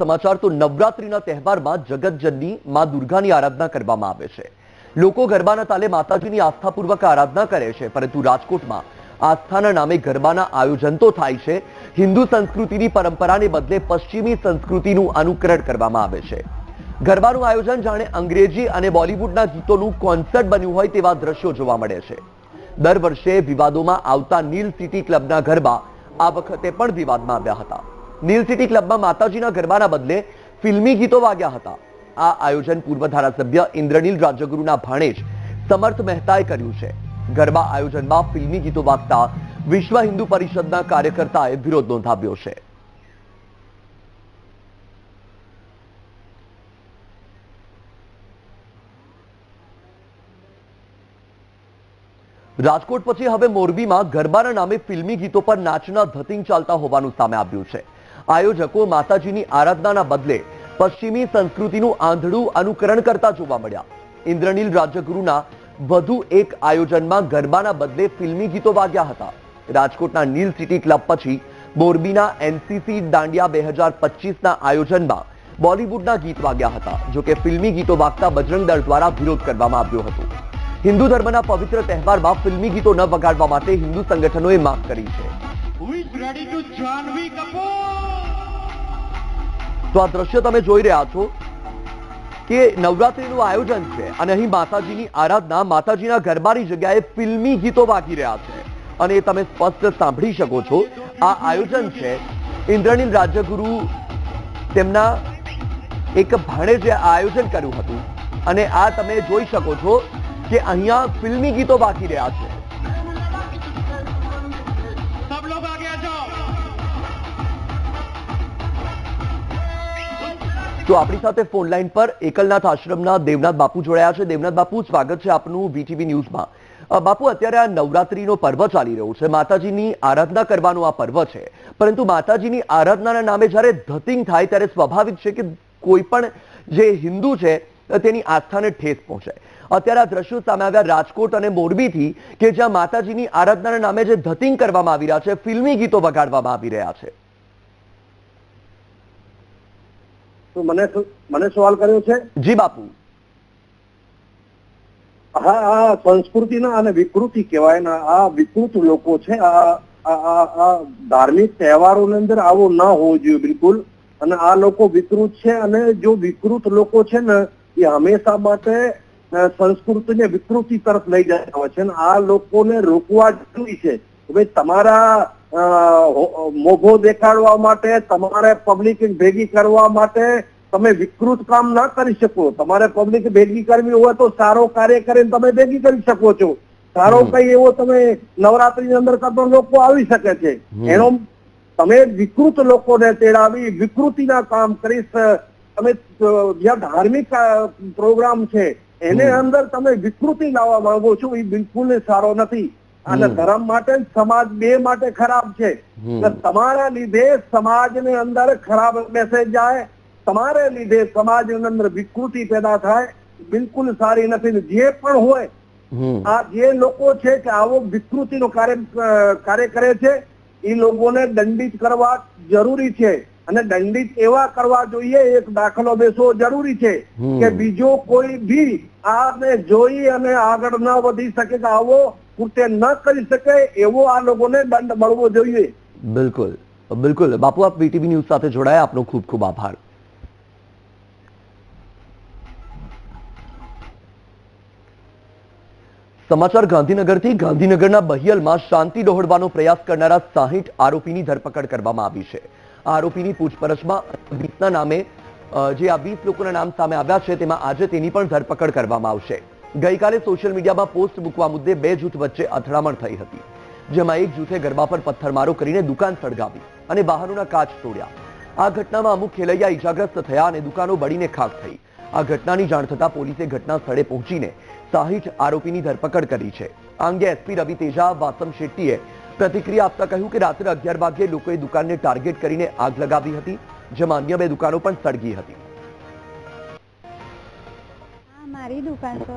સમાચાર તો નવરાત્રીના તહેવારમાં જગતજનની માં દુર્ગાની આરાધના કરવામાં આવે છે. લોકો ગરબાના તાલે માતાજીની આસ્થાપૂર્વક આરાધના કરે છે, પરંતુ રાજકોટમાં આસ્થાના નામે ગરબાના આયોજન તો થાય છે. હિન્દુ સંસ્કૃતિની પરંપરાને બદલે પશ્ચિમી સંસ્કૃતિનું અનુકરણ કરવામાં આવે છે. ગરબાનું આયોજન જાણે અંગ્રેજી અને બોલિવૂડના ગીતોનું કોન્સર્ટ બન્યું હોય તેવા દ્રશ્યો જોવા મળે છે. દર વર્ષે વિવાદોમાં આવતા નીલ સિટી ક્લબના ગરબા આ વખતે પણ વિવાદમાં આવ્યા હતા. નીલ સિટી ક્લબમાં માતાજીના ગરબાના બદલે ફિલ્મી ગીતો વાગ્યા હતા. આ આયોજન પૂર્વ ધારાસભ્ય ઇન્દ્રનીલ રાજ્યગુરુના ભાણેજ સમર્થ મહેતાએ કર્યું છે. ગરબા આયોજનમાં ફિલ્મી ગીતો વાગતા વિશ્વ હિન્દુ પરિષદના કાર્યકર્તાએ વિરોધ નોંધાવ્યો છે. રાજકોટ પછી હવે મોરબીમાં ગરબાના નામે ફિલ્મી ગીતો પર નાચના ધતિંગ ચાલતા હોવાનું સામે આવ્યું છે. આયોજકો માતાજીની આરાધનાના બદલે પશ્ચિમી સંસ્કૃતિનું આંધળું અનુકરણ કરતા જોવા મળ્યા. ઇન્દ્રનીલ રાજ્યગુરુના વધુ એક આયોજનમાં ગરબાના બદલે ફિલ્મી ગીતો વાગ્યા હતા. રાજકોટના નીલ સિટી ક્લબ પછી મોરબીના એનસીસી દાંડિયા બે હજાર પચીસના આયોજનમાં બોલિવૂડના ગીત વાગ્યા હતા જોકે ફિલ્મી ગીતો વાગતા બજરંગ દળ દ્વારા વિરોધ કરવામાં આવ્યો હતો. હિન્દુ ધર્મના પવિત્ર તહેવારમાં ફિલ્મી ગીતો ન વગાડવા માટે હિન્દુ સંગઠનોએ માંગ કરી છે. તો આ દ્રશ્ય તમે જોઈ રહ્યા છો કે નવરાત્રીનું આયોજન છે અને અહીં માતાજીની આરાધના, માતાજીના ગરબાની જગ્યાએ ફિલ્મી ગીતો વાગી રહ્યા છે. અને એ તમે સ્પષ્ટ સાંભળી શકો છો. આ આયોજન છે. ઇન્દ્રનીલ રાજ્યગુરુ તેમના એક ભાણેજે આયોજન કર્યું હતું. અને આ તમે જોઈ શકો છો કે અહીંયા ફિલ્મી ગીતો વાગી રહ્યા છે. તો આપણી સાથે ફોન લાઈન પર એકલનાથ આશ્રમના દેવનાથ બાપુ જોડાયા છે. દેવનાથ બાપુ, સ્વાગત છે આપનું વીટીવી ન્યૂઝમાં. બાપુ, અત્યારે આ નવરાત્રીનો પર્વ ચાલી રહ્યો છે. માતાજીની આરાધના કરવાનો આ પર્વ છે. પરંતુ માતાજીની આરાધનાના નામે જ્યારે ધતિંગ થાય ત્યારે સ્વાભાવિક છે કે કોઈ પણ જે હિન્દુ છે તેની આસ્થાને ઠેસ પહોંચે. અત્યારે આ દ્રશ્યો સામે આવ્યા રાજકોટ અને મોરબીથી કે જ્યાં માતાજીની આરાધનાના નામે જે ધતિંગ કરવામાં આવી રહ્યા છે, ફિલ્મી ગીતો વગાડવામાં આવી રહ્યા છે. મને મને સવાલ કર્યો છે? જી બાપુ. હા આ સંસ્કૃતિના અને વિકૃતિ કહેવાય ને આ વિકૃત લોકો છે આ આ- ધાર્મિક તહેવારોની અંદર આવો ના હોવો જોઈએ બિલકુલ. અને આ લોકો વિકૃત છે અને જો વિકૃત લોકો છે ને એ હંમેશા માટે સંસ્કૃતિ સંસ્કૃતિને વિકૃતિ તરફ લઈ જતા હોય છે. અને આ લોકોને રોકવા જરૂરી છે ભાઈ તમારા મોભો દેખાડવા માટે તમારે પબ્લિક ભેગી કરવા માટે તમે વિકૃત કામ ના કરી શકો. તમારે પબ્લિક ભેગી કરવી હોય તો સારો કાર્ય કરીને તમે ભેગી કરી શકો છો. સારો કઈ એવો તમે નવરાત્રી અંદર કરતો લોકો આવી શકે છે. એનો તમે વિકૃત લોકોને તેડાવી વિકૃતિના કામ કરી તમે જ્યાં ધાર્મિક પ્રોગ્રામ છે એને અંદર તમે વિકૃતિ લાવવા માંગો છો એ બિલકુલ સારો નથી. અને ધર્મ માટે સમાજ બે માટે ખરાબ છે. એટલે તમારા લીધે સમાજની અંદર ખરાબ મેસેજ જાય તમારે લીધે સમાજની અંદર વિકૃતિ પેદા થાય બિલકુલ સારી નથી. જે પણ હોય આ જે લોકો છે કે આવો વિકૃતિનો કાર્ય કાર્ય કરે છે એ લોકોને દંડિત કરવા જરૂરી છે. અને દંડિત એવા કરવા જોઈએ એક દાખલો બેસવો જરૂરી છે કે બીજો કોઈ બી આને જોઈ અને આગળ ન વધી શકે કે આવો કૃત્ય ન કરી શકે એવો આ લોકોને દંડ મળવો જોઈએ. બિલકુલ. બિલકુલ. બાપુ, આપ પીટીવી ન્યૂઝ સાથે જોડાયા. આપનો ખૂબ ખૂબ આભાર. સમાચાર ગાંધીનગરથી ગાંધીનગરના બહિયલમાં શાંતિ દોહડવાનો પ્રયાસ કરનારા સાહીઠ આરોપીની ધરપકડ કરવામાં આવી છે. આ આરોપીની પૂછપરછમાં વીસના નામે જે આ વીસ લોકોના નામ સામે આવ્યા છે, તેમાં આજે તેની પણ ધરપકડ કરવામાં આવશે. ગઈકાલે સોશિયલ મીડિયામાં પોસ્ટ મૂકવા મુદ્દે બે જૂથ વચ્ચે અથડામણ થઈ હતી, જેમાં એક જૂથે ગરબા પર પથ્થરમારો કરીને દુકાન સળગાવી અને વાહનોના કાચ તોડ્યા. આ ઘટનામાં અમુક ખેલૈયા ઈજાગ્રસ્ત થયા અને દુકાનો બળીને ખાક થઈ. આ ઘટનાની જાણ થતાં પોલીસે ઘટના સ્થળે પહોંચીને સાહીઠ આરોપીની ધરપકડ કરી છે. આ અંગે એસપી રવિ તેજા વાસમ શેટ્ટીએ પ્રતિક્રિયા આપતા કહ્યું કે રાત્રે અગિયાર વાગ્યે લોકોએ દુકાનને ટાર્ગેટ કરીને આગ લગાવી હતી, જેમાં અન્ય બે દુકાનો પણ સળગી હતી. મારી દુકાન તો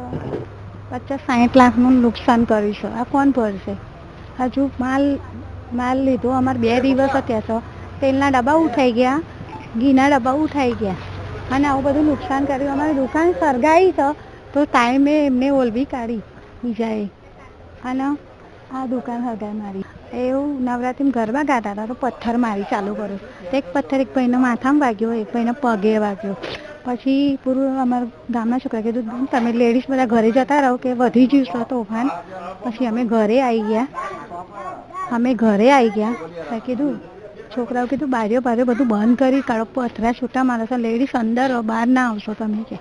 પચાસ સાઠ લાખનું નુકસાન કર્યું છે. આ કોણ ભરશે? હજુ માલ માલ લીધો. અમારે બે દિવસ જ તો તેલના ડબ્બા ઉઠાઈ ગયા, ઘીના ડબ્બા ઉઠાઈ ગયા. અને આવું બધું નુકસાન કર્યું. અમારી દુકાન સળગાવી છે, તો ટાઈમે એમને ઓલવી કાઢી બીજાએ. અને આ દુકાન સળગાવી મારી. એવું નવરાત્રિમાં ગરબા ગાતા હતા, તો પથ્થર મારી ચાલુ કર્યું. એક પથ્થર એક ભાઈને માથામાં વાગ્યો, એક ભાઈને પગે વાગ્યો. પછી પૂરું અમારા ગામના છોકરા કીધું તમે લેડીઝ બધા ઘરે જતા રહો કે વધી જશે તોફાન. પછી અમે ઘરે આવી ગયા. અમે ઘરે આવી ગયા. કીધું, છોકરાઓ કીધું, બારીઓ બારીઓ બધું બંધ કરી કાઢો, પથરા છૂટા મારો છો. લેડીઝ અંદર બહાર ના આવશો તમે કે.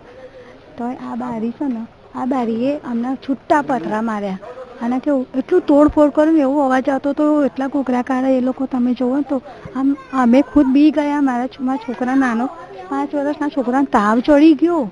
તો આ બારી છે ને, આ બારીએ અમને છૂટા પથરા માર્યા. અને કેવું, એટલું તોડફોડ કર્યું ને, એવો અવાજ આવતો તો એટલા કોકરા કાઢે એ લોકો, તમે જોવો તો, આમ અમે ખુદ બી ગયા, મારા મારા છોકરા નાનો. પાંચ વર્ષના છોકરાને તાવ ચડી ગયો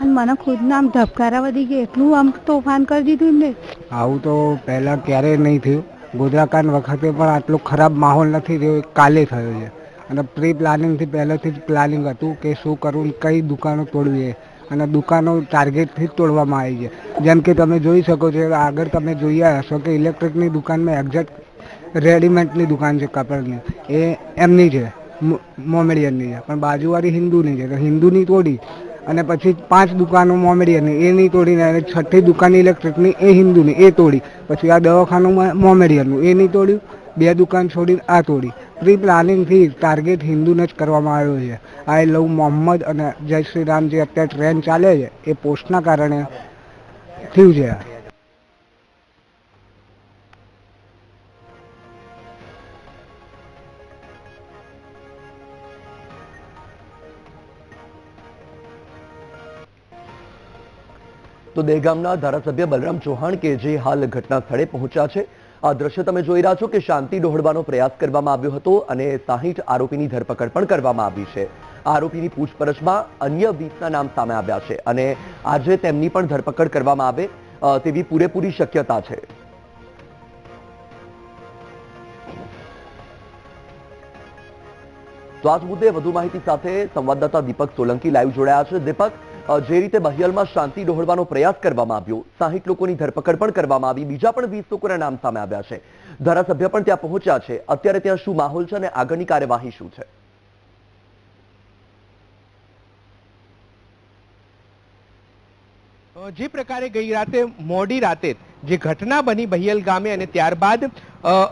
અને મને ખુદને આમ ધબકારા વધી ગયા. એટલું આમ તોફાન કરી દીધું એમને. આવું તો પહેલાં ક્યારેય નહીં થયું. ગોધરાકાંડ વખતે પણ આટલો ખરાબ માહોલ નથી થયો કાલે થયો છે. અને પ્રી પ્લાનિંગથી પહેલેથી જ પ્લાનિંગ હતું કે શું કરવું કઈ દુકાનો તોડવી અને દુકાનો ટાર્ગેટથી જ તોડવામાં આવી છે. જેમ કે તમે જોઈ શકો છો, આગળ તમે જોયા હશો કે ઇલેક્ટ્રિકની દુકાનમાં એક્ઝેક્ટ રેડીમેડની દુકાન છે કપડાની એ એમની છે. મોમેડિયનની છે. પણ બાજુવાળી હિન્દુની છે. તો હિન્દુની તોડી અને પછી પાંચ દુકાનો મોમેડિયનની એ નહીં તોડીને અને છઠ્ઠી દુકાન ઇલેક્ટ્રિકની, એ હિન્દુની, એ તોડી. પછી આ દવાખાનું મોમેડિયનનું એ નહીં તોડ્યું. બે દુકાન છોડીને આ તોડી. પ્રી પ્લાનિંગથી ટાર્ગેટ હિન્દુને જ કરવામાં આવ્યો છે. આઈ લવ મોહમ્મદ અને જય શ્રી રામ જે અત્યારે ટ્રેન ચાલે છે, એ પોસ્ટના કારણે થયું છે. તો દહેગામના ધારાસભ્ય બલરામ ચૌહાણ કે જે હાલ ઘટના સ્થળે પહોંચ્યા છે. આ દ્રશ્ય તમે જોઈ રહ્યા છો કે શાંતિ ડહોળવાનો પ્રયાસ કરવામાં આવ્યો હતો અને સાહીઠ આરોપીની ધરપકડ પણ કરવામાં આવી છે. આરોપીની પૂછપરછમાં અન્ય વીસના નામ સામે આવ્યા છે અને આજે તેમની પણ ધરપકડ કરવામાં આવે તેવી પૂરેપૂરી શક્યતા છે. તો આ મુદ્દે વધુ માહિતી સાથે સંવાદદાતા દીપક સોલંકી લાઈવ જોડાયા છે. દીપક જે રીતે બહિયલમાં શાંતિ ડહોળવાનો પ્રયાસ કરવામાં આવ્યો, સાહીઠ લોકોની ધરપકડ પણ કરવામાં આવી, બીજા પણ વીસ લોકોના નામ સામે આવ્યા છે. ધારાસભ્ય પણ ત્યાં પહોંચ્યા છે. અત્યારે ત્યાં શું માહોલ છે અને આગળની કાર્યવાહી શું છે? જે પ્રકારે ગઈ રાતે મોડી રાતે જે ઘટના બની બહિયલ ગામે અને ત્યારબાદ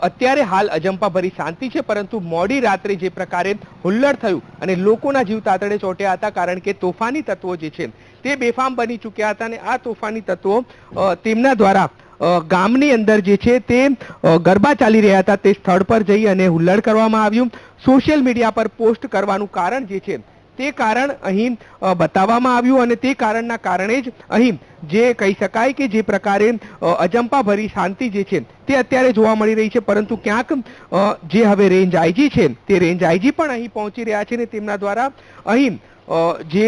અત્યારે હાલ અજંપાભરી શાંતિ છે, પરંતુ મોડી રાત્રે જે પ્રકારે હુલ્લડ થયું અને લોકોના જીવ તાતડે ચોટ્યા હતા, કારણ કે તોફાની તત્વો જે છે, તે બેફામ બની ચૂક્યા હતા અને આ તોફાની તત્વો તેમના દ્વારા ગામની અંદર જે છે તે ગરબા ચાલી રહ્યા હતા. તે સ્થળ પર જઈ અને હુલ્લડ કરવામાં આવ્યું. સોશિયલ મીડિયા પર પોસ્ટ કરવાનું કારણ જે છે તે કારણ અહીં બતાવવામાં આવ્યું અને તે કારણના કારણે જ અહીં જે કહી શકાય કે જે પ્રકારે અજંપાભરી શાંતિ જે છે તે અત્યારે જોવા મળી રહી છે. પરંતુ ક્યાંક જે હવે રેન્જ આઈજી છે, તે રેન્જ આઈજી પણ અહીં પહોંચી રહ્યા છે ને તેમના દ્વારા અહીં જે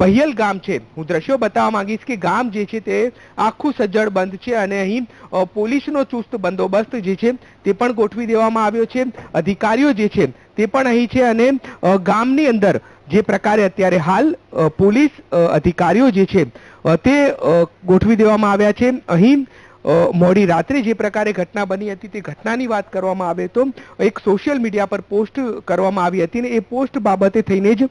બહિયલ ગામ છે, હું દ્રશ્યો બતાવવા માંગીશ કે ગામ જે છે તે આખું સજ્જડ બંધ છે અને અહીં પોલીસનો ચુસ્ત બંદોબસ્ત જે છે તે પણ ગોઠવી દેવામાં આવ્યો છે. અધિકારીઓ જે છે તે પણ અહીં છે અને ગામની અંદર જે પ્રકારે અત્યારે હાલ પોલીસ અધિકારીઓ જે છે તે ગોઠવી દેવામાં આવ્યા છે. અહીં મોડી રાત્રે જે પ્રકારે ઘટના બની હતી તે ઘટનાની વાત કરવામાં આવે તો એક સોશિયલ મીડિયા પર પોસ્ટ કરવામાં આવી હતી ને એ પોસ્ટ બાબતે થઈને જ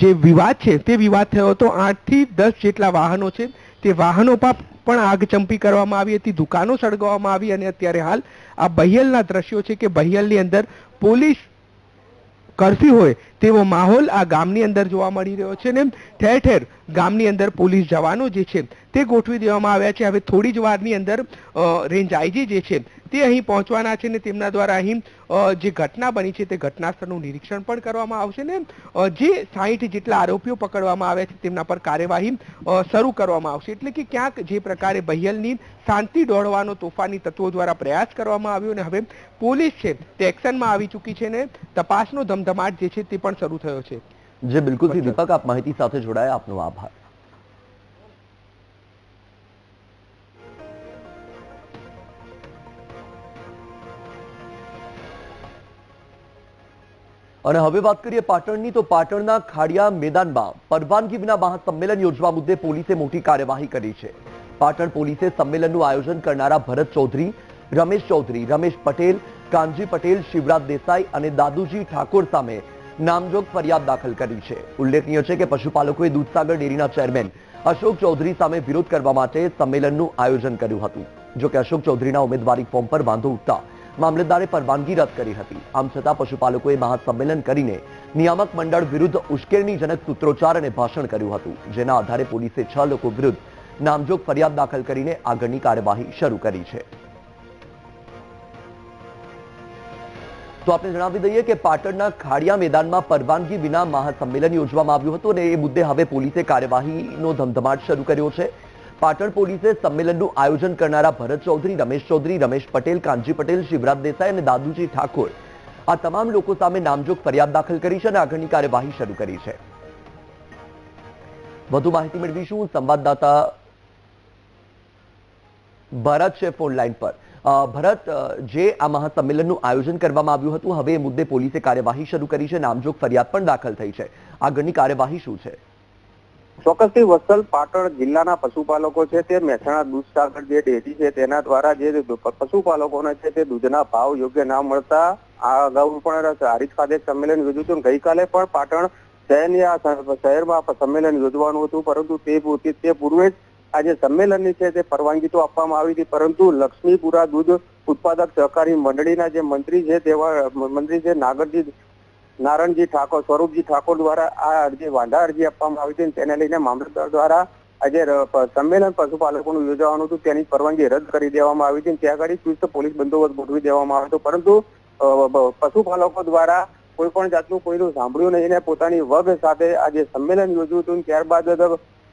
જે વિવાદ છે તે વિવાદ થયો હતો. આઠથી દસ જેટલા વાહનો છે તે વાહનો પણ આગ ચંપી કરવામાં આવી હતી. દુકાનો સળગાવવામાં આવી અને અત્યારે હાલ આ બહિયલના દ્રશ્યો છે કે બહિયલની અંદર પોલીસ કરફ્યુ હોય તેવો માહોલ આ ગામની અંદર જોવા મળી રહ્યો છે ને ઠેર ઠેર ગામની અંદર પોલીસ જવાનો જે છે તે ગોઠવી દેવામાં આવ્યા છે. હવે થોડી જ વારની અંદર રેન્જ આઈજી જે છે તે અહીં પહોંચવાના છે ને તેમના દ્વારા અહીં જે ઘટના બની છે તે ઘટના સ્થળનું નિરીક્ષણ પણ કરવામાં આવશે ને જે સાહીઠ જેટલા આરોપીઓ પકડવામાં આવ્યા છે તેમના પર કાર્યવાહી શરૂ કરવામાં આવશે. એટલે કે ક્યાંક જે પ્રકારે બહિયલની શાંતિ દોડવાનો તોફાની તત્વો દ્વારા પ્રયાસ કરવામાં આવ્યો અને હવે પોલીસ છે તે એક્શનમાં આવી ચૂકી છે ને તપાસનો ધમધમાટ જે છે તે પણ શરૂ થયો છે. જે બિલકુલ. દીપક આપ માહિતી સાથે જોડાયા. આપનો આભાર. અને હવે વાત કરીએ પાટણની, તો પાટણના ખાડિયા મેદાનમાં પરવાનગી વિના મહાસંમેલન યોજવા મુદ્દે પોલીસે મોટી કાર્યવાહી કરી છે. પાટણ પોલીસે સંમેલનનું આયોજન કરનારા ભરત ચૌધરી, રમેશ ચૌધરી, રમેશ પટેલ, કાનજી પટેલ, શિવરાજ દેસાઈ અને દાદુજી ઠાકોર સામે નામજોગ ફરિયાદ દાખલ કરી છે. ઉલ્લેખનીય છે કે પશુપાલકોએ દૂધસાગર ડેરીના ચેરમેન અશોક ચૌધરી સામે વિરોધ કરવા માટે સંમેલનનું આયોજન કર્યું હતું. જોકે અશોક ચૌધરીના ઉમેદવારી ફોર્મ પર વાંધો ઉઠતા મામલતદારે પરવાનગી રદ કરી હતી. આમ છતાં પશુપાલકોએ મહાસંમેલન કરીને નિયામક મંડળ વિરુદ્ધ ઉશ્કેરણીજનક સૂત્રોચ્ચાર અને ભાષણ કર્યું હતું, જેના આધારે પોલીસે છ લોકો વિરુદ્ધ નામજોગ ફરિયાદ દાખલ કરીને આગળની કાર્યવાહી શરૂ કરી છે. તો આપણે જણાવી દઈએ કે પાટણના ખાડિયા મેદાનમાં પરવાનગી વિના મહાસંમેલન યોજવામાં આવ્યું હતું અને એ મુદ્દે હવે પોલીસે કાર્યવાહીનો ધમધમાટ શરૂ કર્યો છે. પાટણ પોલીસે સંમેલનનું આયોજન કરનારા ભરત ચૌધરી, રમેશ ચૌધરી, રમેશ પટેલ, કાનજી પટેલ, શિવરાજ દેસાઈ અને દાદુજી ઠાકોર આ તમામ લોકો સામે નામજોગ ફરિયાદ દાખલ કરી છે અને આગળની કાર્યવાહી શરૂ કરી છે. વધુ માહિતી મેળવીશું સંવાદદાતા ભરત છે ફોન લાઈન પર. ભરત જે આ મહાસંમેલનનું આયોજન કરવામાં આવ્યું હતું, હવે એ મુદ્દે પોલીસે કાર્યવાહી શરૂ કરી છે, નામજોગ ફરિયાદ પણ દાખલ થઈ છે. આગળની કાર્યવાહી શું છે? ચોક્કસથી વત્સલ પાટણ જિલ્લાના પશુપાલકો છે તે મહેસાણા દૂધસાગર જે ડેરી છે તેના દ્વારા જે પશુપાલકોને છે તે દૂધના ભાવ યોગ્ય ના મળતા આ અગાઉ પણ હરીફ ખાતે સંમેલન યોજ્યું હતું ગઈકાલે પણ પાટણ શહેરની શહેરમાં સંમેલન યોજવાનું હતું, પરંતુ તે તે પૂર્વે જ આ જે સંમેલનની છે તે પરવાનગી તો આપવામાં આવી હતી, પરંતુ લક્ષ્મીપુરા દૂધ ઉત્પાદક સહકારી મંડળીના જે મંત્રી છે તેવા મંત્રી છે નાગરજી નારણજી ઠાકોર, સ્વરૂપજી ઠાકોર દ્વારા આ અરજી વાંધા અરજી આપવામાં આવી હતી તેને લઈને મામલતદાર દ્વારા આજે સંમેલન પશુપાલકોનું યોજવાનું હતું. તેની પરવાનગી રદ કરી દેવામાં આવી હતી ત્યાં આગળ ચુસ્ત પોલીસ બંદોબસ્ત ગોઠવી દેવામાં આવ્યો હતો. પરંતુ પશુપાલકો દ્વારા કોઈ પણ જાતનું કોઈનું સાંભળ્યું નહીં ને પોતાની વગ સાથે આજે સંમેલન યોજ્યું હતું ત્યારબાદ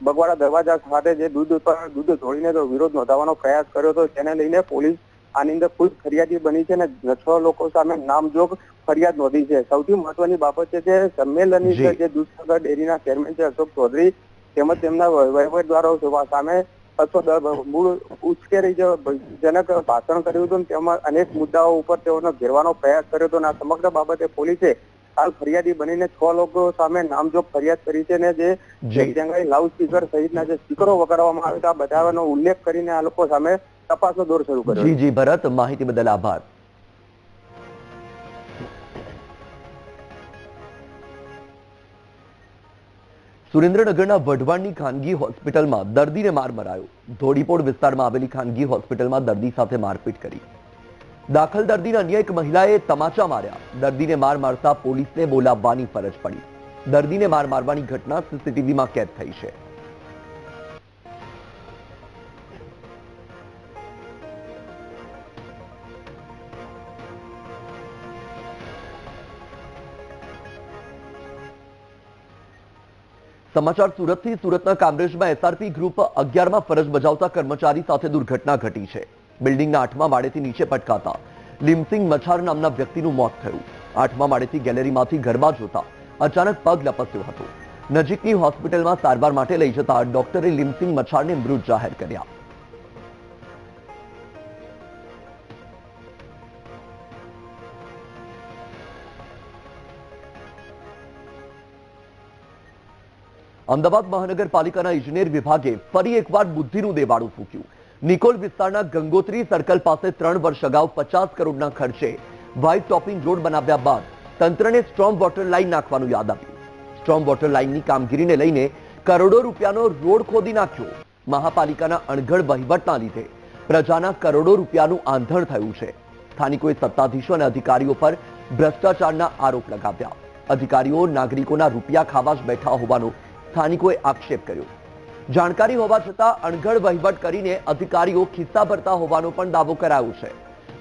બગવાડા દરવાજા ખાતે જે દૂધ પર દૂધ ધોળીને વિરોધ નોંધાવવાનો પ્રયાસ કર્યો હતો. તેને લઈને પોલીસ આની અંદર ખુદ ફરિયાદી બની છે અને છ લોકો સામે નામજોગ ફરિયાદ નોંધી છે સૌથી મહત્વની બાબત છે કે સંમેલનની જી. જે દૂધસાગર ડેરીના ચેરમેન છે અશોક ચૌધરી તેમજ તેમના વહીવટદારો સામે અથવા મૂળ ઉશ્કેરી જનક ભાષણ કર્યું હતું તેમાં અનેક મુદ્દાઓ ઉપર તેઓનો ઘેરવાનો પ્રયાસ કર્યો હતો અને આ સમગ્ર બાબતે પોલીસે હાલ ફરિયાદી બનીને છ લોકો સામે નામજોગ ફરિયાદ કરી છે અને જે. જંગાઈ લાઉડ સ્પીકર સહિતના જે સ્પીકરો વગાડવામાં આવ્યા હતા આ બધાનો ઉલ્લેખ કરીને આ લોકો સામે તપાસનો દોર શરૂ કર્યો. જી જી, ભરત, માહિતી બદલ આભાર. સુરેન્દ્રનગરના વઢવાણની ખાનગી હોસ્પિટલમાં દર્દીને માર મરાયો. ધોડીપોડ વિસ્તારમાં આવેલી ખાનગી હોસ્પિટલમાં દર્દી સાથે મારપીટ કરી. દાખલ દર્દીને અન્ય એક મહિલાએ તમાચા માર્યા. દર્દીને માર મારતા પોલીસને બોલાવવાની ફરજ પડી. દર્દીને માર મારવાની ઘટના સીસીટીવીમાં કેદ થઈ છે. સમાચાર સુરતથી સુરતના કામરેજમાં એસઆરપી ગ્રુપ અગિયારમાં ફરજ બજાવતા કર્મચારી સાથે દુર્ઘટના ઘટી છે. બિલ્ડિંગના આઠમા માળેથી નીચે પટકાતા લીમસિંગ મછાર નામના વ્યક્તિનું મોત થયું. આઠમા માળેથી ગેલેરીમાંથી ગરબા જોતા અચાનક પગ લપસ્યો હતો. નજીકની હોસ્પિટલમાં સારવાર માટે લઈ જતા ડોક્ટરે લીમસિંગ મછારને મૃત જાહેર કર્યા. અમદાવાદ મહાનગરપાલિકાના ઇજનેર વિભાગે ફરી એકવાર બુદ્ધિનું દેવાળું ફૂક્યું. નિકોલ વિસ્તારના ગંગોત્રી સર્કલ પાસે ત્રણ વર્ષ અગાઉ પચાસ કરોડના ખર્ચે વ્હાઇટ ટોપિંગ રોડ બનાવ્યા બાદ તંત્રને સ્ટ્રોમ વોટર લાઇન નાખવાનું યાદ આવ્યું સ્ટ્રોમ વોટર લાઇનની કામગીરીને લઈને કરોડો રૂપિયાનો રોડ ખોદી નાખ્યો. મહાપાલિકાના અણઘડ વહીવટના લીધે પ્રજાના કરોડો રૂપિયાનું આંધણ થયું છે. સ્થાનિકોએ સત્તાધીશો અને અધિકારીઓ પર ભ્રષ્ટાચારના આરોપ લગાવ્યા. અધિકારીઓ, નાગરિકોના રૂપિયા ખાવા જ બેઠા હોવાનો સ્થાનિકોએ આક્ષેપ કર્યો. જાણકારી હોવા છતાં અણઘડ વહીવટ કરીને અધિકારીઓ ખિસ્સા ભરતા હોવાનો પણ દાવો કરાયો છે.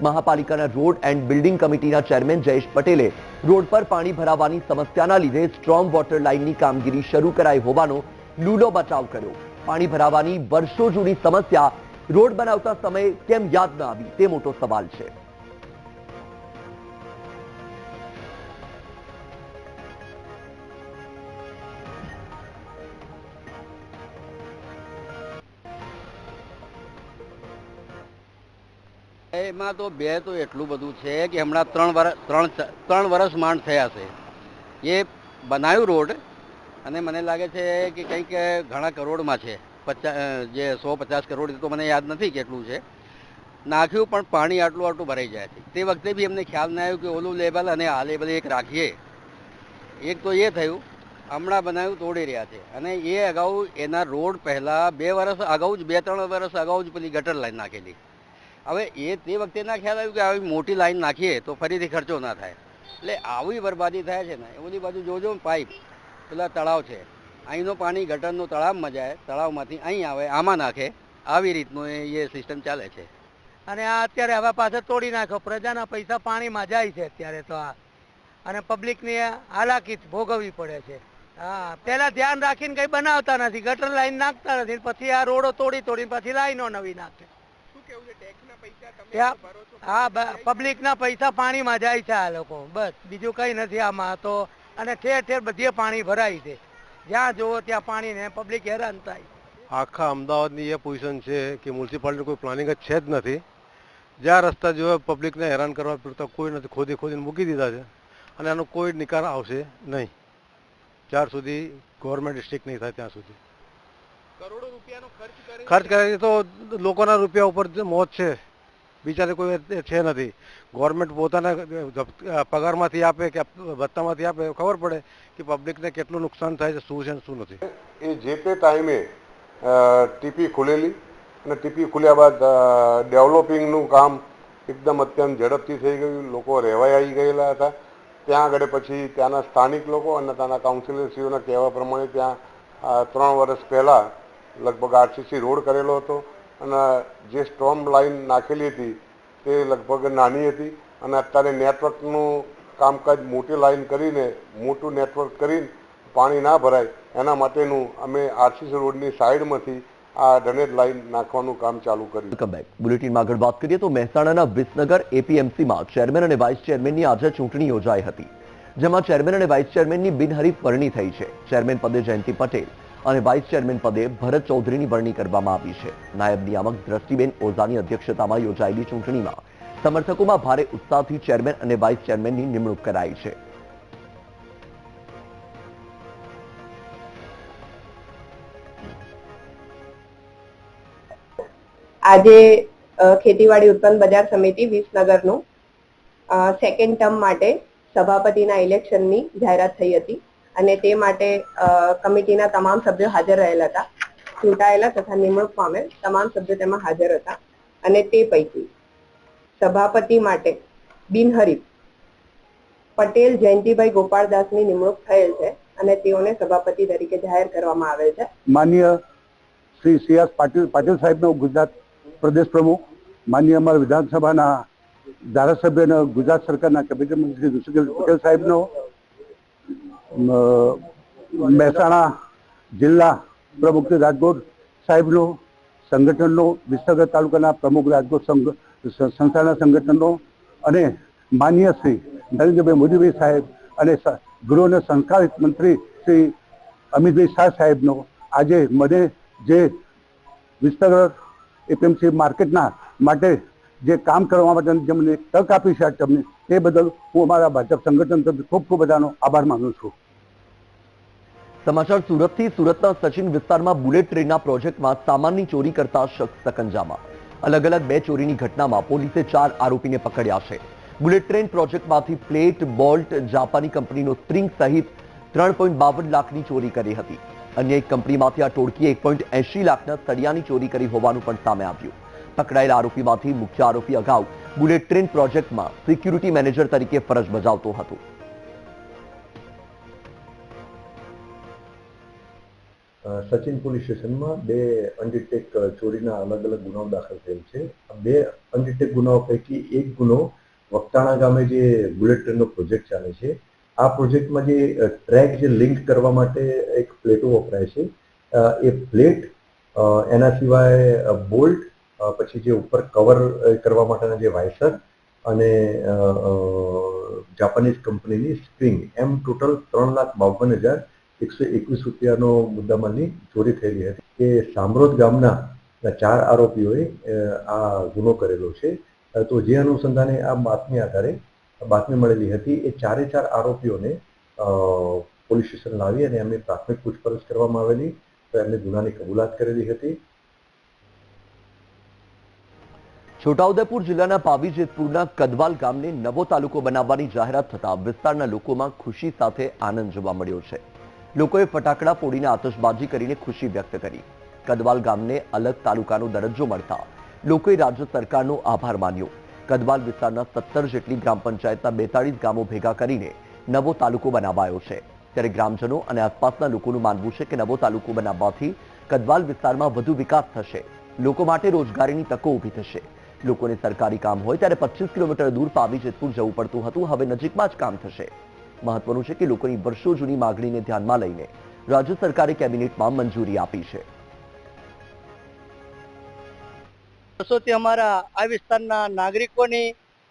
મહાપાલિકાના રોડ એન્ડ બિલ્ડિંગ કમિટીના ચેરમેન જયેશ પટેલે રોડ પર પાણી ભરાવાની સમસ્યાના લીધે સ્ટ્રોમ વોટર લાઇનની કામગીરી શરૂ કરાઈ હોવાનો લૂલો બચાવ કર્યો. પાણી ભરાવાની વર્ષો જૂની સમસ્યા રોડ બનાવતા સમયે કેમ યાદ ન આવી તે મોટો સવાલ છે. એમાં તો બે તો એટલું બધું છે કે હમણાં ત્રણ વર્ષ ત્રણ ત્રણ વર્ષ માંડ થયા છે. એ બનાવ્યું રોડ અને મને લાગે છે કે કંઈક ઘણા કરોડમાં છે. પચાસ જે સો પચાસ કરોડ તો મને યાદ નથી કેટલું છે. નાખ્યું પણ પાણી આટલું આટલું ભરાઈ જાય છે. તે વખતે બી અમને ખ્યાલ ના આવ્યો કે ઓલું લેવલ અને આ લેવલ એક રાખીએ. એક તો એ થયું, હમણાં બનાવ્યું તોડી રહ્યા છે. અને એ અગાઉ એના રોડ પહેલાં બે વર્ષ અગાઉ જ, બે ત્રણ વર્ષ અગાઉ જ પેલી ગટર લાઈન નાખેલી. હવે એ તે વખતે ના ખ્યાલ આવ્યું કે આવી મોટી લાઈન નાખીએ તો ફરીથી ખર્ચો ના થાય. એટલે આવી બરબાદી થાય છે ને બધી બાજુ જોજો પાઇપ. પેલા તળાવ છે. અહીંનો પાણી, ગટરનો તળાવમાં જાય તળાવમાંથી અહીં આવે, આમાં નાખે. આવી રીતનું એ સિસ્ટમ ચાલે છે. અને આ અત્યારે હવે પાછળ તોડી નાખ્યો. પ્રજાના પૈસા પાણીમાં જાય છે અત્યારે તો આ. અને પબ્લિકની હાલાકી ભોગવવી પડે છે. હા, પહેલાં ધ્યાન રાખીને કઈ બનાવતા નથી. ગટર લાઈન નાખતા નથી. પછી આ રોડો તોડી તોડી પછી લાઈનો નવી નાખે. શું કેવું છે પૈસા હા પાણીમાં જાય છે આ લોકો બસ બીજું કઈ નથી આમાં તો. અને ઠેર ઠેર બધે પાણી ભરાય છે. જ્યાં જોવો ત્યાં પાણી ને પબ્લિક હેરાન થાય. આખા અમદાવાદની એ પોઝિશન છે કે મ્યુનિસિપાલિટી કોઈ પ્લાનિંગ જ છે જ નથી. જ્યાં રસ્તા જોવે પબ્લિકને હેરાન કરવા પૂરતા કોઈ નથી ખોદી ખોદીને મૂકી દીધા છે. અને આનો કોઈ નિકાલ આવશે નહીં. જ્યાર સુધી ગવર્મેન્ટ ડિસ્ટ્રિક્ટ નહીં થાય ત્યાં સુધી. ખર્ચ કરે ખર્ચ કરે તો લોકોના રૂપિયા ઉપર જે મોત છે. બિચારે કોઈ છે નથી. ગવર્મેન્ટ પોતાના પગારમાંથી આપે કે ભત્તામાંથી આપે ખબર પડે કે પબ્લિકને કેટલું નુકસાન થાય છે શું છે ને શું નથી. એ જે તે ટાઈમે ટીપી ખુલેલી અને ટીપી ખુલ્યા બાદ ડેવલપિંગનું કામ એકદમ અત્યંત ઝડપથી થઈ ગયું. લોકો રહેવાય આવી ગયેલા હતા. ત્યાં આગળ પછી ત્યાંના સ્થાનિક લોકો અને ત્યાંના કાઉન્સિલરશ્રીઓના કહેવા પ્રમાણે ત્યાં ત્રણ વર્ષ પહેલાં લગભગ આરસીસી રોડ કરેલો હતો અને જે સ્ટ્રોમ લાઇન નાખેલી હતી તે લગભગ નાની હતી અને અત્યારે નેટવર્કનું કામકાજ મોટી લાઇન કરીને મોટું નેટવર્ક કરીને પાણી ના ભરાય, એના માટેનું અમે આરસીસી રોડની સાઈડમાંથી આ ડ્રેનેજ લાઈન નાખવાનું કામ ચાલુ કર્યું. વેલકમ બેક બુલેટિનમાં આગળ વાત કરીએ તો મહેસાણાના વિસનગર એપીએમસીમાં ચેરમેન અને વાઇસ ચેરમેનની આજે ચૂંટણી યોજાઈ હતી, જેમાં ચેરમેન અને વાઇસ ચેરમેનની બિનહરીફ વરણી થઈ છે. ચેરમેન પદે જયંતિ પટેલ અને વાઇસ ચેરમેન પદે ભરત ચૌધરીની વરણી કરવામાં આવી છે. નાયબ નિયામક દ્રષ્ટિબેન ઓઝાની અધ્યક્ષતામાં યોજાયેલી ચૂંટણીમાં સમર્થકોમાં ભારે ઉત્સાહથી ચેરમેન અને વાઇસ ચેરમેનની નિમણૂક કરાઈ છે. આજે ખેતીવાડી ઉત્પન્ન બજાર સમિતિ વિસનગરનું સેકન્ડ ટર્મ માટે સભાપતિના ઇલેક્શનની જાહેરાત થઈ હતી. અને તે માટે કમિટીના તમામ સભ્યો હાજર રહેલા હતા. ચૂંટાયેલા તથા નિમણૂક પામેલ તમામ સભ્યો તેમાં હાજર હતા. અને તે પૈકી સભાપતિ માટે બિનહરીફ પટેલ, જયંતિભાઈ ગોપાળદાસની નિમણૂક થયેલ છે અને તેઓને સભાપતિ તરીકે જાહેર કરવામાં આવેલ છે. માન્ય શ્રી સી એસ પાટીલ પાટીલ સાહેબનો ગુજરાત પ્રદેશ પ્રમુખ, માન્ય અમારા વિધાનસભાના ધારાસભ્ય ગુજરાત સરકારના કેબિનેટ મંત્રી ઋષિકેશ પટેલ સાહેબનો મહેસાણા જિલ્લા પ્રમુખ રાજકોટ સાહેબનો, સંગઠનનો, વિસનગર તાલુકાના પ્રમુખ રાજકોટ સંસ્થાના સંગઠનનો અને માન્ય શ્રી નરેન્દ્રભાઈ મોદીભાઈ સાહેબ અને ગૃહ અને સંસ્કારિત મંત્રી શ્રી અમિતભાઈ શાહ સાહેબનો આજે મને જે વિસનગર એપીએમસી માર્કેટના માટે જે કામ કરવા માટે જેમને તક આપી છે તમને, તે બદલ હું અમારા ભાજપ સંગઠન તરફથી ખૂબ ખૂબ બધાનો આભાર માનું છું. સમાચાર સુરતથી સુરતના સચિન વિસ્તારમાં બુલેટ ટ્રેનના પ્રોજેક્ટમાં સામાનની ચોરી કરતા શખ્સ સકંજામાં અલગ અલગ બે ચોરીની ઘટનામાં પોલીસે ચાર આરોપીને પકડ્યા છે. બુલેટ ટ્રેન પ્રોજેક્ટમાંથી પ્લેટ, બોલ્ટ, જાપાની કંપનીનો સ્પ્રિંગ સહિત ત્રણ પોઈન્ટ બાવન લાખની ચોરી કરી હતી. અન્ય એક કંપનીમાંથી આ ટોળકીએ એક પોઈન્ટ એંશી લાખના સળિયાની ચોરી કરી હોવાનું પણ સામે આવ્યું. પકડાયેલા આરોપીમાંથી મુખ્ય આરોપી અગાઉ બુલેટ ટ્રેન પ્રોજેક્ટમાં સિક્યુરિટી મેનેજર તરીકે ફરજ બજાવતો હતો. સચિન પોલીસ સ્ટેશનમાં બે અનડિટેક ચોરીના અલગ અલગ ગુનાઓ દાખલ થયેલ છે. બે અનડિટેક ગુનાઓ પૈકી એક ગુનો વક્તાણા ગામે જે બુલેટ ટ્રેનનો પ્રોજેક્ટ ચાલે છે. આ પ્રોજેક્ટમાં જે ટ્રેક જે લિંક કરવા માટે એક પ્લેટો વપરાય છે. એ પ્લેટ એના સિવાય બોલ્ટ પછી જે ઉપર કવર કરવા માટેના જે વાયસર અને જાપાનીઝ કંપનીની સ્પ્રિંગ એમ ટોટલ ત્રણ લાખ બાવન હજાર એકસો એકવીસ રૂપિયાનો મુદ્દામાલની ચોરી થયેલી હતી. કે સામરોદ ગામના ચાર આરોપીઓએ આ ગુનો કરેલો છે. તો જે અનુસંધાને આ બાતમી આધારે બાતમી મળેલી હતી, એ ચારે ચાર આરોપીઓને પોલીસ સ્ટેશન લાવી અને એમની પ્રાથમિક પૂછપરછ કરવામાં આવેલી, તો એમને ગુનાની કબૂલાત કરેલી હતી. છોટાઉદેપુર જિલ્લાના પાવી જેતપુરના કદવાલ ગામને નવો તાલુકો બનાવવાની જાહેરાત થતા વિસ્તારના લોકોમાં ખુશી સાથે આનંદ જોવા મળ્યો છે. લોકોએ ફટાકડા ફોડીને આતશબાજી કરીને ખુશી વ્યક્ત કરી. કદવાલ ગામને અલગ તાલુકાનો દરજ્જો મળતા લોકોએ રાજ્ય સરકારનો આભાર માન્યો. કદવાલ વિસ્તારના સત્તર જેટલી ગ્રામ પંચાયતના બેતાળીસ ગામો ભેગા કરીને નવો તાલુકો બનાવાયો છે. ત્યારે ગ્રામજનો અને આસપાસના લોકોનું માનવું છે કે નવો તાલુકો બનાવવાથી કદવાલ વિસ્તારમાં વધુ વિકાસ થશે. લોકો માટે રોજગારીની તકો ઊભી થશે. લોકોને સરકારી કામ હોય ત્યારે પચીસ કિલોમીટર દૂર પાવી જેતપુર જવું પડતું હતું. હવે નજીકમાં જ કામ થશે. મહત્વનું છે કે લોકોની વર્ષો જૂની માગણીને ધ્યાનમાં લઈને રાજ્ય સરકારે કેબિનેટમાં મંજૂરી આપી છે. વર્ષોથી અમારા આ વિસ્તારના નાગરિકોની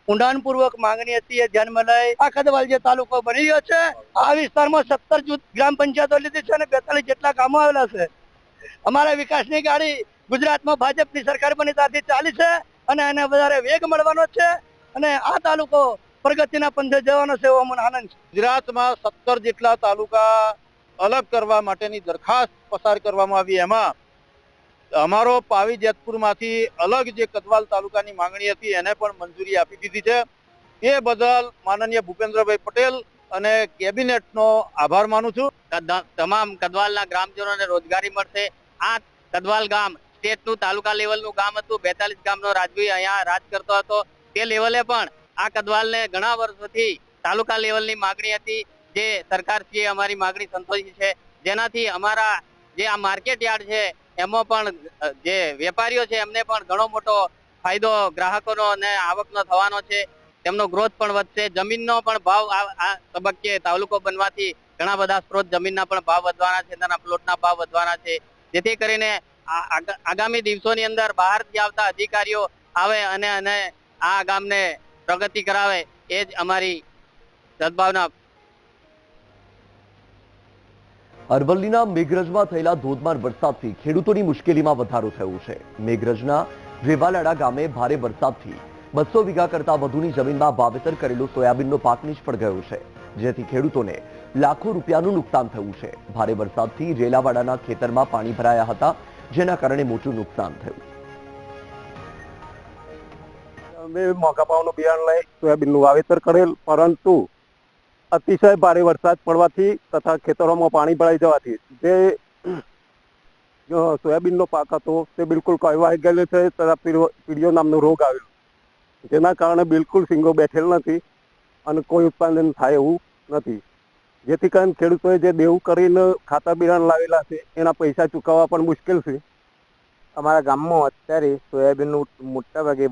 ઊંડાણપૂર્વક માંગણી હતી. એ ધ્યાનમાં લઈ આ ખદવાલ જે તાલુકો બની ગયો છે, આ વિસ્તારમાં સત્તર જૂથ ગ્રામ પંચાયતો લીધી છે અને બેતાલીસ જેટલા ગામો આવેલા છે. અમારા વિકાસની ગાડી ગુજરાતમાં ભાજપની સરકાર બની ત્યાંથી ચાલી છે. અને એને વધારે વેગ મળવાનો છે અને આ તાલુકો પ્રગતિના પંથે જવાનો છે એવો મને આનંદ છે. ગુજરાતમાં સત્તર જેટલા તાલુકા અલગ કરવા માટેની દરખાસ્ત પસાર કરવામાં આવી. એમાં અમારો પાવી જેતપુરમાંથી અલગ જે કદવાલ તાલુકાની માંગણી હતી એને પણ મંજૂરી આપી દીધી છે. એ બદલ માનનીય ભૂપેન્દ્રભાઈ પટેલ અને કેબિનેટનો આભાર માનું છું. તમામ કદવાલના ગ્રામજનોને રોજગારી મળશે. આ કદવાલ ગામ સ્ટેટનું તાલુકા લેવલનું ગામ હતું, બેતાલીસ ગામનો રાજવી અહીંયા રાજ કરતો હતો. તે લેવલે પણ આ કદવાલને ઘણા વર્ષોથી તાલુકા લેવલની માગણી હતી. જે સરકારશ્રીએ અમારી માગણી સંતોષી છે. જેનાથી અમારા જે આ માર્કેટ યાર્ડ છે, એમાં પણ જે વેપારીઓ છે, એમને પણ ઘણો મોટો ફાયદો ગ્રાહકોનો અને આવકનો થવાનો છે. તેમનો ગ્રોથ પણ વધશે. જમીનનો પણ ભાવ આ તબક્કે તાલુકો બનવાથી ઘણા બધા સ્ત્રોત જમીનના પણ ભાવ વધવાના છે તેના પ્લોટના ભાવ વધવાના છે. જેથી કરીને આગામી દિવસોની અંદર બહારથી આવતા અધિકારીઓ આવે અને અને આ ગામને પ્રગતિ કરાવે એ જ અમારી સદભાવના. અરવલ્લીના મેઘરજમાં થયેલા ધોધમાર વરસાદથી ખેડૂતોની મુશ્કેલીમાં વધારો થયો છે. મેઘરજના રેવાલાડા ગામે ભારે વરસાદથી બસો વીઘા કરતા વધુની જમીનમાં વાવેતર કરેલો સોયાબીનનો પાક નિષ્ફળ ગયો છે, જેથી ખેડૂતોને લાખો રૂપિયાનું નુકસાન થયું છે. ભારે વરસાદથી રેલાવાડાના ખેતરમાં પાણી ભરાયા હતા જેના કારણે મોટું નુકસાન થયું. અમે મોંઘા ભાવનું બિયારણ લઈ સોયાબીનનું વાવેતર કરેલ, પરંતુ અતિશય ભારે વરસાદ પડવાથી તથા ખેતરોમાં પાણી ભરાઈ જવાથી જે સોયાબીનનો પાક હતો તે બિલકુલ કહેવાઈ ગયેલો છે તથા પીડિયો નામનો રોગ આવેલો જેના કારણે બિલકુલ સિંગો બેઠેલ નથી અને કોઈ ઉત્પાદન થાય એવું નથી. જેથી કરીને ખેડૂતોએ જે દેવું કરીને ખાતર બિયારણ લાવેલા છે, એના પૈસા ચૂકવવા પણ મુશ્કેલ છે. અમારા ગામમાં અત્યારે સોયાબીનનું મોટાભાગે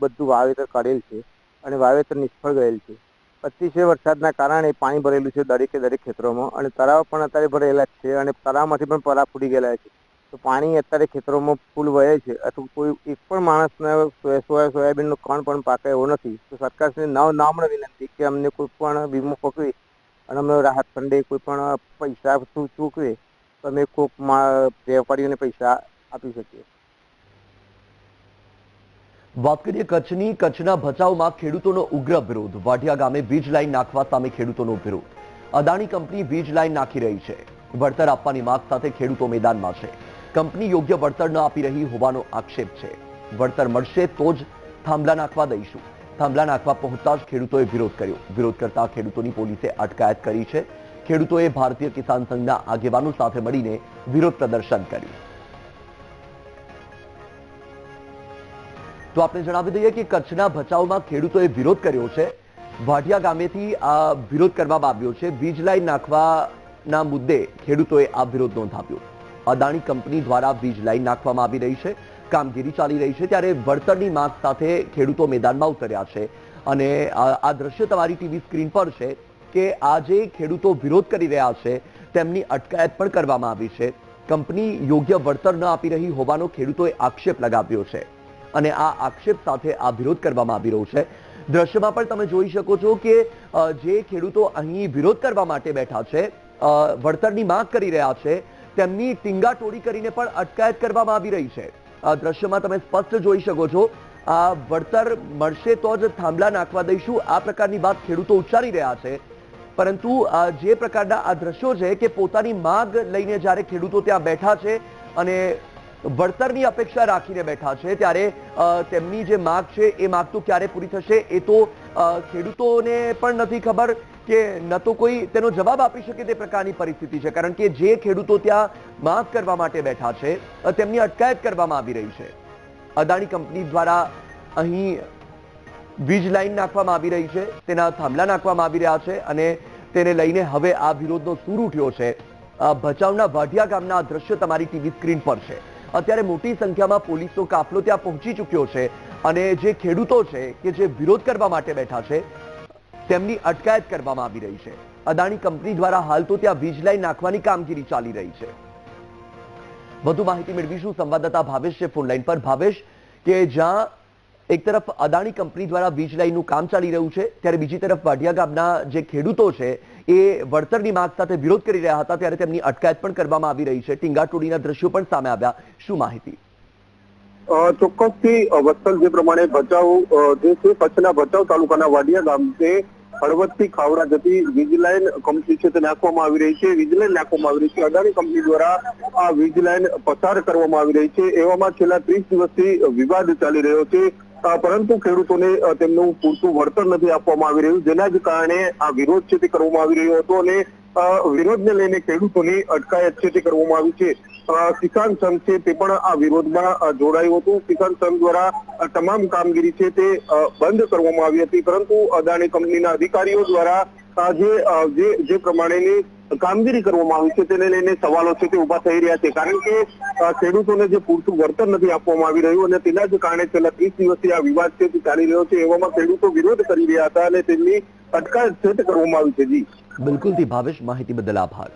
બધું વાવેતર કરેલ છે અને વાવેતર નિષ્ફળ ગયેલ છે. અતિશય વરસાદના કારણે પાણી ભરેલું છે દરેકે દરેક ખેતરોમાં અને તળાવ પણ અત્યારે ભરેલા છે અને તળાવમાંથી પણ પરા ફૂટી ગયેલા છે. તો પાણી અત્યારે ખેતરોમાં ફૂલ વહે છે અથવા કોઈ એક પણ માણસને સોયા સોયાબીનનું કણ પણ પાકે એવો નથી. તો સરકારશ્રીને નવ નામણ વિનંતી કે અમને કોઈ પણ વીમો પકવી અને અમે રાહત ફંડે કોઈ પણ પૈસા ચૂકવે તો અમે કોઈક વેપારીઓને પૈસા આપી શકીએ. વાત કરીએ કચ્છની. કચ્છના ભચાઉમાં ખેડૂતોનો ઉગ્ર વિરોધ. વાઢિયા ગામે વીજ લાઇન નાખવા સામે ખેડૂતોનો વિરોધ. અદાણી કંપની વીજ લાઈન નાખી રહી છે. વળતર આપવાની માંગ સાથે ખેડૂતો મેદાનમાં છે. કંપની યોગ્ય વળતર ન આપી રહી હોવાનો આક્ષેપ છે. વળતર મળશે તો જ થાંભલા નાખવા દઈશું. થાંભલા નાખવા પહોંચતા જ ખેડૂતોએ વિરોધ કર્યો. વિરોધ કરતા ખેડૂતોની પોલીસે અટકાયત કરી છે. ખેડૂતોએ ભારતીય કિસાન સંઘના આગેવાનો સાથે મળીને વિરોધ પ્રદર્શન કર્યું. તો આપણે જણાવી દઈએ કે કચ્છના ભચાઉમાં ખેડૂતોએ વિરોધ કર્યો છે. વાઢિયા ગામેથી આ વિરોધ કરવામાં આવ્યો છે. વીજ લાઈન નાખવાના મુદ્દે ખેડૂતોએ આ વિરોધ નોંધાવ્યો. અદાણી કંપની દ્વારા વીજ લાઈન નાખવામાં આવી રહી છે. કામગીરી ચાલી રહી છે ત્યારે વળતરની માંગ સાથે ખેડૂતો મેદાનમાં ઉતર્યા છે. અને આ આ દ્રશ્ય તમારી ટીવી સ્ક્રીન પર છે કે આજે ખેડૂતો વિરોધ કરી રહ્યા છે, તેમની અટકાયત પણ કરવામાં આવી છે. કંપની યોગ્ય વળતર ન આપી રહી હોવાનો ખેડૂતોએ આક્ષેપ લગાવ્યો છે અને આ આક્ષેપ સાથે આ વિરોધ કરવામાં આવી રહ્યો છે. દ્રશ્યમાં પણ તમે જોઈ શકો છો કે જે ખેડૂતો અહીં વિરોધ કરવા માટે બેઠા છે વળતરની માંગ કરી રહ્યા છે, તેમની ટીંગાટોળી કરીને પણ અટકાયત કરવામાં આવી રહી છે. આ દ્રશ્યમાં તમે સ્પષ્ટ જોઈ શકો છો. આ વળતર મળશે તો જ થાંભલા નાખવા દઈશું. આ પ્રકારની વાત ખેડૂતો ઉચ્ચારી રહ્યા છે. પરંતુ જે પ્રકારના આ દ્રશ્યો છે કે પોતાની માગ લઈને જ્યારે ખેડૂતો ત્યાં બેઠા છે અને વળતરની અપેક્ષા રાખીને બેઠા છે, ત્યારે તેમની જે માગ છે એ માગ તો ક્યારે પૂરી થશે એ તો ખેડૂતોને પણ નથી ખબર. કે ન તો કોઈ તેનો જવાબ આપી શકે તે પ્રકારની પરિસ્થિતિ છે. કારણ કે જે ખેડૂતો ત્યાં માફ કરવા માટે બેઠા છે તેમની અટકાયત કરવામાં આવી રહી છે. અદાણી કંપની દ્વારા અહીં વીજ લાઈન નાખવામાં આવી રહી છે, તેના થાંભલા નાખવામાં આવી રહ્યા છે અને તેને લઈને હવે આ વિરોધનો સૂર ઉઠ્યો છે. ભચાઉના વાઢિયા ગામના દ્રશ્ય તમારી ટીવી સ્ક્રીન પર છે. અત્યારે મોટી સંખ્યામાં પોલીસનો કાફલો ત્યાં પહોંચી ચૂક્યો છે અને જે ખેડૂતો છે કે જે વિરોધ કરવા માટે બેઠા છે તેમની અટકાયત કરવામાં આવી રહી છે. અદાણી કંપની દ્વારા હાલ તો ત્યાં વીજ નાખવાની કામગીરી ચાલી રહી છે. વધુ માહિતી મેળવીશું સંવાદદાતા ભાવેશ છે ફોનલાઈન પર. ભાવેશ, કે જ્યાં એક તરફ અદાણી કંપની દ્વારા વીજ કામ ચાલી રહ્યું છે, ત્યારે બીજી તરફ વાઢિયા ગામના જે ખેડૂતો છે, એ વળતરની માંગ સાથે વિરોધ કરી રહ્યા હતા, ત્યારે તેમની અટકાયત પણ કરવામાં આવી રહી છે. ટીંગાટોડીના દ્રશ્યો પણ સામે આવ્યા. શું માહિતી? ચોક્કસથી વત્સલ જે પ્રમાણે ભચાઉ જે છે, કચ્છના ભચાઉ તાલુકાના વાડિયા ગામ છે હળવદથી ખાવડા જતી વીજ કંપની છે તે નાખવામાં આવી રહી છે. વીજ નાખવામાં આવી રહી છે. અદાણી કંપની દ્વારા આ વીજ પસાર કરવામાં આવી રહી છે. એવામાં છેલ્લા ત્રીસ દિવસથી વિવાદ ચાલી રહ્યો છે. પરંતુ ખેડૂતોને તેમનું પૂરતું વળતર નથી આપવામાં આવી રહ્યું. જેના જ કારણે આ વિરોધ છે તે કરવામાં આવી રહ્યો હતો અને વિરોધને લઈને ખેડૂતોની અટકાયત છે તે કરવામાં આવી છે. કિસાન સંઘ છે તે પણ આ વિરોધમાં જોડાયું હતું. કિસાન સંઘ દ્વારા તમામ કામગીરી છે તે બંધ કરવામાં આવી હતી. પરંતુ અદાણી કંપનીના અધિકારીઓ દ્વારા જે જે પ્રમાણેની કામગીરી કરવામાં આવી છે તેને લઈને સવાલો છે તે ઊભા થઈ રહ્યા છે. કારણ કે ખેડૂતોને જે પૂરતું વળતર નથી આપવામાં આવી રહ્યું અને તેના જ કારણે છેલ્લા ત્રીસ દિવસથી આ વિવાદ છે તે ચાલી રહ્યો છે. એવામાં ખેડૂતો વિરોધ કરી રહ્યા હતા અને તેમની અટકાયત છે કરવામાં આવી છે. જી. બિલકુલથી ભાવેશ માહિતી બદલ આભાર.